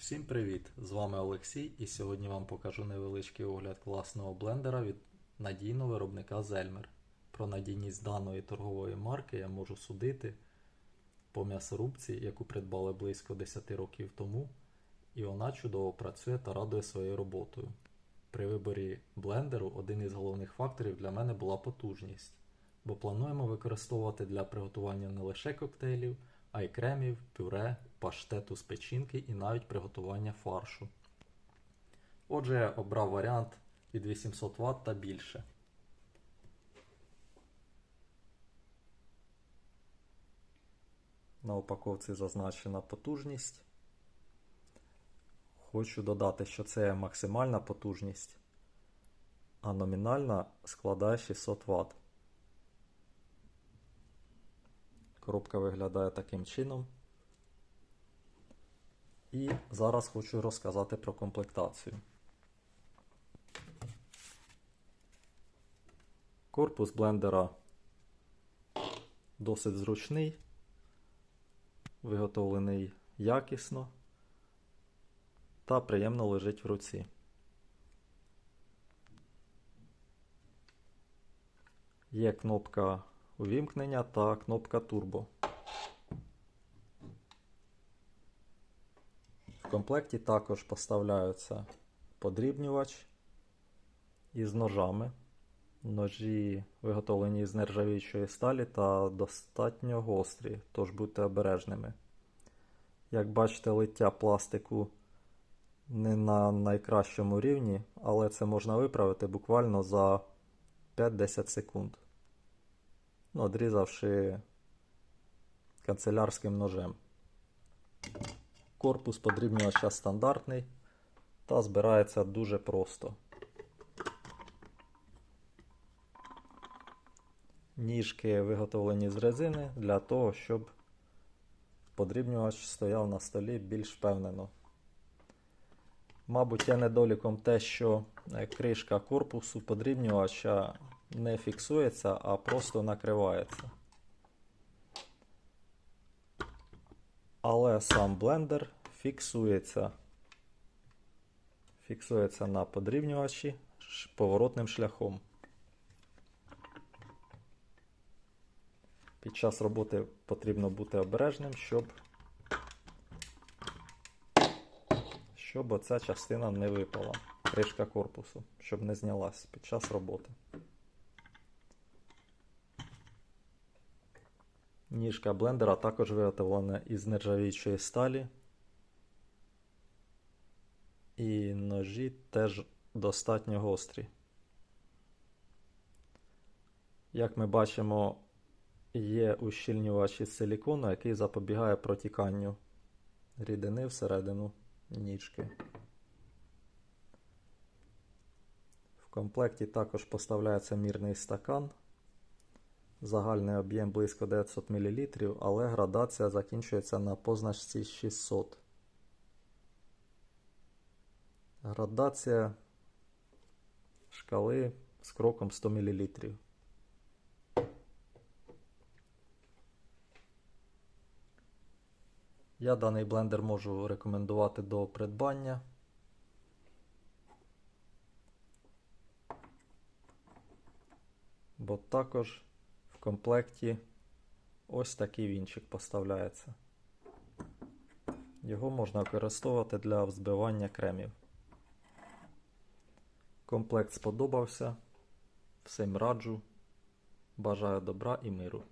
Всім привіт! З вами Олексій і сьогодні вам покажу невеличкий огляд класного блендера від надійного виробника Zellmer. Про надійність даної торгової марки я можу судити по м'ясорубці, яку придбали близько 10 років тому, і вона чудово працює та радує своєю роботою. При виборі блендеру один із головних факторів для мене була потужність, бо плануємо використовувати для приготування не лише коктейлів, а й кремів, пюре, паштету з печінки і навіть приготування фаршу. Отже, я обрав варіант від 800 Вт та більше. На упаковці зазначена потужність. Хочу додати, що це максимальна потужність, а номінальна складає 600 Вт. Коробка виглядає таким чином. І зараз хочу розказати про комплектацію. Корпус блендера досить зручний, виготовлений якісно та приємно лежить в руці. Є кнопка увімкнення та кнопка турбо. В комплекті також поставляються подрібнювач із ножами. Ножі виготовлені з нержавіючої сталі та достатньо гострі, тож будьте обережними. Як бачите, лиття пластику не на найкращому рівні, але це можна виправити буквально за 5-10 секунд, ну, одрізавши канцелярським ножем. Корпус подрібнювача стандартний та збирається дуже просто. Ніжки виготовлені з резини для того, щоб подрібнювач стояв на столі більш впевнено. Мабуть, є недоліком те, що кришка корпусу подрібнювача не фіксується, а просто накривається. Але сам блендер фіксується. Фіксується на подрібнювачі поворотним шляхом. Під час роботи потрібно бути обережним, щоб щоб оця частина не випала, кришка корпусу, щоб не знялась під час роботи. Ніжка блендера також виготовлена із нержавіючої сталі. І ножі теж достатньо гострі. Як ми бачимо, є ущільнювач із силікону, який запобігає протіканню рідини всередину ніжки. В комплекті також поставляється мірний стакан. Загальний об'єм близько 900 мл, але градація закінчується на позначці 600. Градація шкали з кроком 100 мл. Я даний блендер можу рекомендувати до придбання. Бо також в комплекті ось такий вінчик поставляється. Його можна використовувати для взбивання кремів. Комплект сподобався. Всім раджу. Бажаю добра і миру.